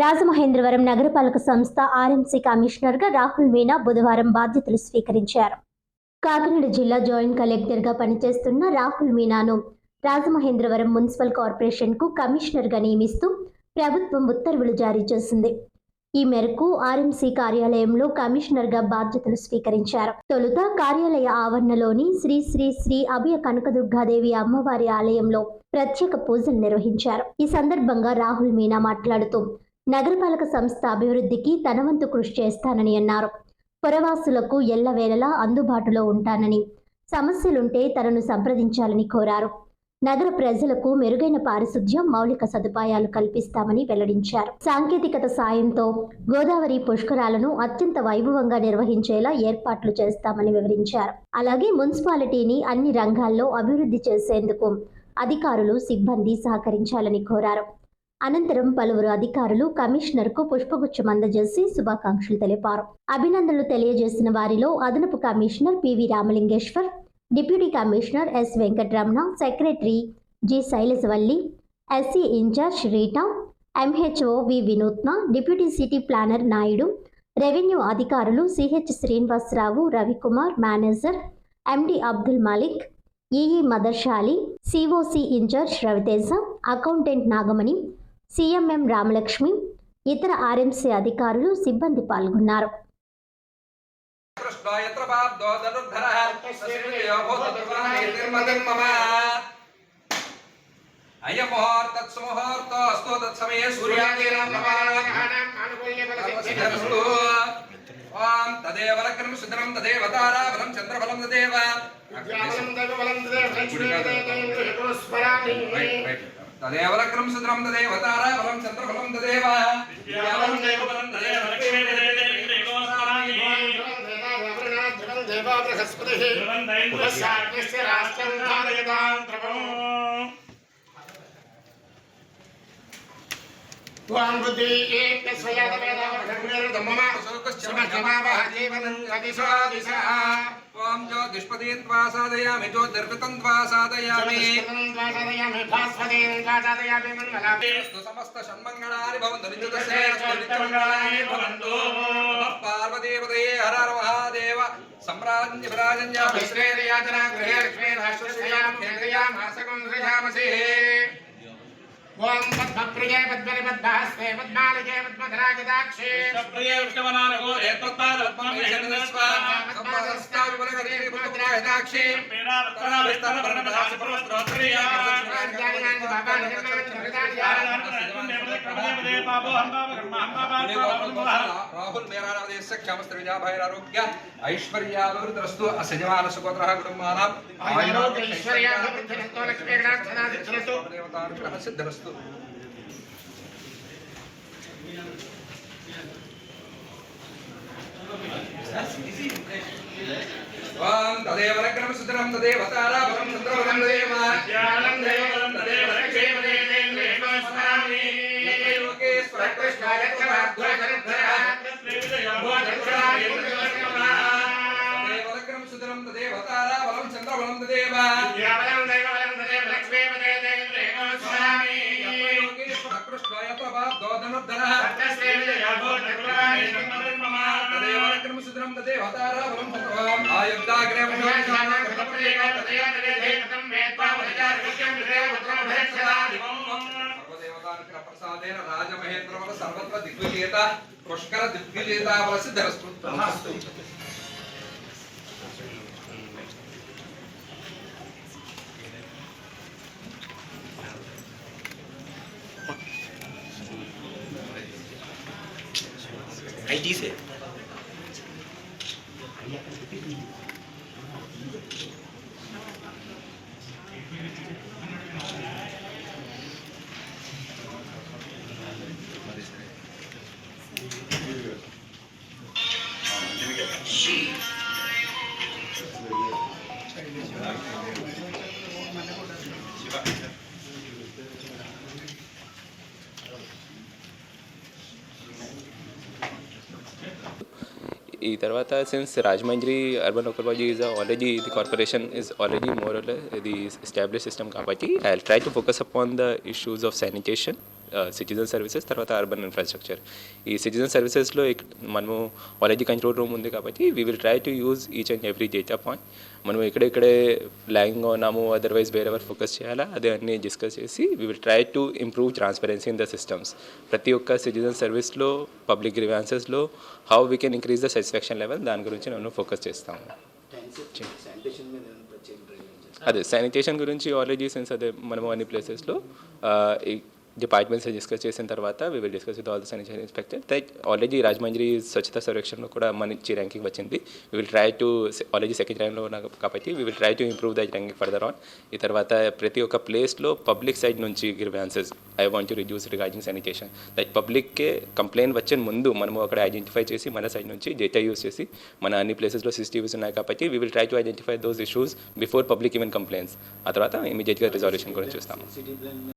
రాజమహేంద్రవరం నగరపాలక సంస్థ ఆర్ఎంసీ కమిషనర్గా రాహుల్ మీనా బుధవారం బాధ్యతలు స్వీకరించారు. కాకినాడ జిల్లా జాయింట్ కలెక్టర్గా పనిచేస్తున్న రాహుల్ మీనాను రాజమహేంద్రవరం మున్సిపల్ కార్పొరేషన్కు కమిషనర్గా నియమిస్తూ ప్రభుత్వం ఉత్తర్వులు జారీ చేసింది. ఈ మేరకు ఆర్ఎంసీ కార్యాలయంలో కమిషనర్గా బాధ్యతలు స్వీకరించారు. తొలుత కార్యాలయ ఆవరణలోని శ్రీ శ్రీ శ్రీ అభయ కనకదుర్గాదేవి అమ్మవారి ఆలయంలో ప్రత్యేక పూజలు నిర్వహించారు. ఈ సందర్భంగా రాహుల్ మీనా మాట్లాడుతూ నగరపాలక సంస్థ అభివృద్ధికి తనవంతు కృషి చేస్తానని అన్నారు. పురవాసులకు ఎల్లవేళలా అందుబాటులో ఉంటానని సమస్యలుంటే తనను సంప్రదించాలని కోరారు. నగర ప్రజలకు మెరుగైన పారిశుధ్యం మౌలిక సదుపాయాలు కల్పిస్తామని వెల్లడించారు. సాంకేతికత సాయంతో గోదావరి పుష్కరాలను అత్యంత వైభవంగా నిర్వహించేలా ఏర్పాట్లు చేస్తామని వివరించారు. అలాగే మున్సిపాలిటీని అన్ని రంగాల్లో అభివృద్ధి చేసేందుకు అధికారులు సిబ్బంది సహకరించాలని కోరారు. అనంతరం పలువురు అధికారులు కమిషనర్కు పుష్పగుచ్చం అందజేసి శుభాకాంక్షలు తెలిపారు. అభినందనలు తెలియజేసిన వారిలో అదనపు commissioner PV Ramalingeshwar deputy commissioner S Venkataramana secretary G Sailajavalli SC incharge Rita MHO V Vinutna deputy city planner Naidu revenue అధికారులు CH Srinivasarao Ravikumar manager MD Abdul Malik EE Madarshali COC incharge Raviteja accountant Nagamani CMM Ramalakshmi ఇతర RMC అధికారులు సిబ్బంది పాల్గొన్నారు. చంద్రబలం तदेव रक्रमसुद्रं तदेव ताराफलं चन्द्रफलं तदेव विद्यावलं देवफलं तदेव लक्ष्मी देवा बृहस्पतिः पुरस्साग्निस्य राष्ट्रं धारयतां प्रभम् त्वां वृद्धि एत्य स्वया तवेदा वर्घग्निर्धममा सुकृष्टमा जीवनं अधिशो दिशा ओम जो दुष्पदीन त्वा साधयामि जो निर्वितं त्वा साधयामि। अस्तु समस्त षण्मङ्गलानि भवन्तु नित्यदशे नित्यमङ्गलानि भवन्तु। पार्वतीपदये हर हर महादेव। सम्राजन् विराजन्या विश्रेर्याजना गृहे लक्ष्मीर् हर्षश्रियाँ केन्द्रियाँ हासकं सृजामसि ओम पद्मप्रिये पद्मनिपद्महस्ते पद्मालिके पद्मधरागिताक्षे प्रिये विष्णुवनानगो एतत्पाद पद्मं विष्णुस्वाहा రాహుల్ మేరాదేశ క్షమస్త విజయాభైరారోగ్య ఐశ్వర్యాభివృద్ధిరస్తు అసజమాన సుగోత్ర కుటుంబానాం ఐశ్వర్యాభివృద్ధిరస్తో లక్ష్మీగణాక్షనాదిక్షరస్తు దేవతానుగ్రహ ఓం తదేవ లగ్నం సుదరం తదేవ తారాబలం చంద్రబలం తదేవ. జ్ఞానం దేవలం తదేవ లక్ష్మీపదేంద్రేణోస్వామి లోకేశ్వర కృష్ణాయ తదేవ లగ్నం సుదరం తదేవ తారాబలం చంద్రబలం తదేవ. లోకేశ్వర కృష్ణాయ ప్రభాదోదనుద్ధరః తదేవ సుదరం తదేవ తారాబలం सर्वदेवतानुग्रहप्रसादेन राजमहेन्द्रवः सर्वत्र दिग्विजेता पुष्करदिग्विजेताफलसिद्धरस्तु अस्तु। IT से। Спасибо. ఈ తర్వాత since Rajahmundry urban ఒకర్బాజీ is already the corporation is already more the establish system కాబట్టి I try to focus upon the issues of sanitation citizen services తర్వాత అర్బన్ ఇన్ఫ్రాస్ట్రక్చర్ ఈ సిటిజన్ సర్వీసెస్లో మనము ఆల్రెడీ కంట్రోల్ రూమ్ ఉంది కాబట్టి we will try to use each and every data point మనం ఎక్కడెక్కడే ల్యాగింగ్గా ఉన్నాము అదర్వైజ్ వేరెవర్ ఫోకస్ చేయాలా అదే అన్ని డిస్కస్ చేసి we will try to improve transparency in the systems ప్రతి ఒక్క సిటిజన్ సర్వీస్లో public గ్రివాన్సెస్లో how we can increase the satisfaction level దాని గురించి నేను ఫోకస్ చేస్తాము. అదే శానిటేషన్ గురించి ఆల్రెడీ సెన్స్ అదే మనము అన్ని ప్లేసెస్లో డిపార్ట్మెంట్స్ డిస్కస్ చేసిన తర్వాత we will discuss with all the sanitation inspector that already Rajahmundry స్వచ్ఛత సర్వేక్షణలో కూడా మంచి ర్యాంకింగ్ వచ్చింది. We will try to already second ర్యాంక్లో ఉన్నాం కాబట్టి we will try to improve that ranking further on ఈ తర్వాత ప్రతి ఒక్క ప్లేస్లో పబ్లిక్ సైడ్ నుంచి grievances I want to reduce regarding sanitation that పబ్లిక్కే complaint వచ్చే ముందు మనము అక్కడ ఐడెంటిఫై చేసి మన సైడ్ నుంచి డేటా యూస్ చేసి మన అన్ని ప్లేసెస్లో సీసీటీవీస్ ఉన్నాయి కాబట్టి we will try to identify those issues before public even complaints ఆ తర్వాత ఇమీడియట్గా రిజాల్యూషన్ కూడా చూస్తాము.